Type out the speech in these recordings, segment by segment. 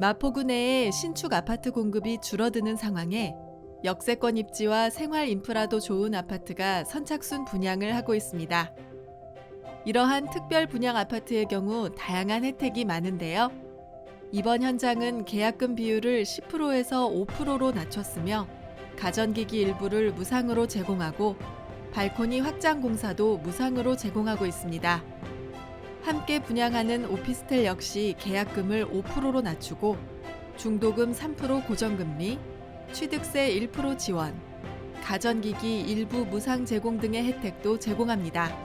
마포구 내에 신축 아파트 공급이 줄어드는 상황에 역세권 입지와 생활 인프라도 좋은 아파트가 선착순 분양을 하고 있습니다. 이러한 특별 분양 아파트의 경우 다양한 혜택이 많은데요. 이번 현장은 계약금 비율을 10%에서 5%로 낮췄으며 가전기기 일부를 무상으로 제공하고 발코니 확장 공사도 무상으로 제공하고 있습니다. 함께 분양하는 오피스텔 역시 계약금을 5%로 낮추고 중도금 3% 고정금리, 취득세 1% 지원, 가전기기 일부 무상 제공 등의 혜택도 제공합니다.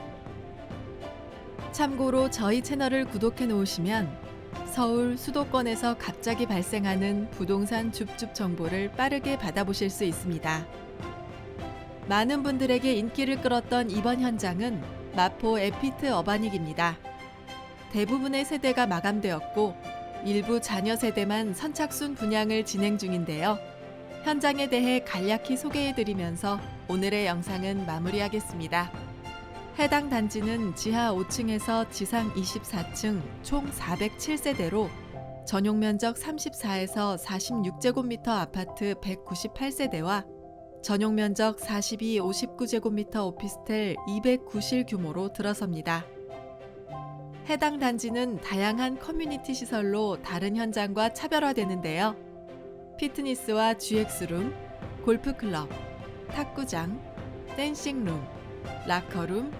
참고로 저희 채널을 구독해 놓으시면 서울 수도권에서 갑자기 발생하는 부동산 줍줍 정보를 빠르게 받아보실 수 있습니다. 많은 분들에게 인기를 끌었던 이번 현장은 마포 에피트 어바닉입니다. 대부분의 세대가 마감되었고 일부 자녀 세대만 선착순 분양을 진행 중인데요. 현장에 대해 간략히 소개해드리면서 오늘의 영상은 마무리하겠습니다. 해당 단지는 지하 5층에서 지상 24층 총 407세대로 전용 면적 34에서 46제곱미터 아파트 198세대와 전용 면적 42, 59제곱미터 오피스텔 209실 규모로 들어섭니다. 해당 단지는 다양한 커뮤니티 시설로 다른 현장과 차별화되는데요. 피트니스와 GX룸, 골프클럽, 탁구장, 댄싱룸, 라커룸,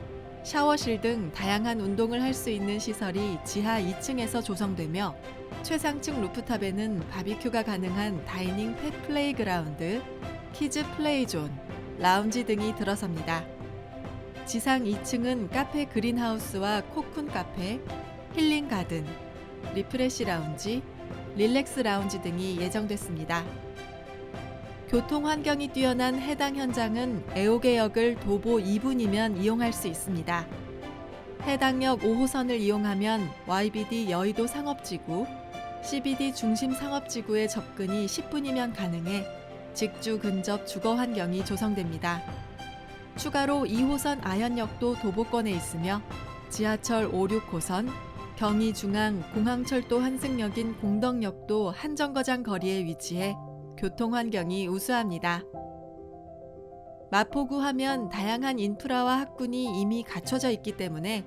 샤워실 등 다양한 운동을 할 수 있는 시설이 지하 2층에서 조성되며 최상층 루프탑에는 바비큐가 가능한 다이닝 펫 플레이그라운드, 키즈 플레이존, 라운지 등이 들어섭니다. 지상 2층은 카페 그린하우스와 코쿤 카페, 힐링 가든, 리프레시 라운지, 릴렉스 라운지 등이 예정됐습니다. 교통 환경이 뛰어난 해당 현장은 애호개역을 도보 2분이면 이용할 수 있습니다. 해당 역 5호선을 이용하면 YBD 여의도 상업지구, CBD 중심 상업지구의 접근이 10분이면 가능해 직주 근접 주거 환경이 조성됩니다. 추가로 2호선 아현역도 도보권에 있으며 지하철 5, 6호선, 경의중앙 공항철도 환승역인 공덕역도 한정거장 거리에 위치해 교통 환경이 우수합니다. 마포구 하면 다양한 인프라와 학군이 이미 갖춰져 있기 때문에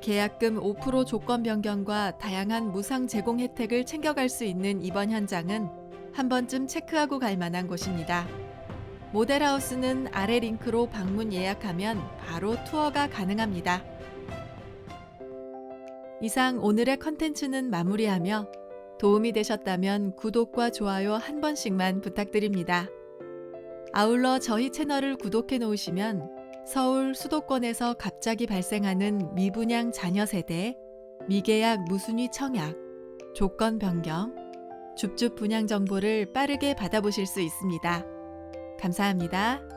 계약금 5% 조건 변경과 다양한 무상 제공 혜택을 챙겨갈 수 있는 이번 현장은 한 번쯤 체크하고 갈 만한 곳입니다. 모델하우스는 아래 링크로 방문 예약하면 바로 투어가 가능합니다. 이상 오늘의 컨텐츠는 마무리하며 도움이 되셨다면 구독과 좋아요 한 번씩만 부탁드립니다. 아울러 저희 채널을 구독해 놓으시면 서울 수도권에서 갑자기 발생하는 미분양 자녀 세대, 미계약 무순위 청약, 조건 변경, 줍줍 분양 정보를 빠르게 받아보실 수 있습니다. 감사합니다.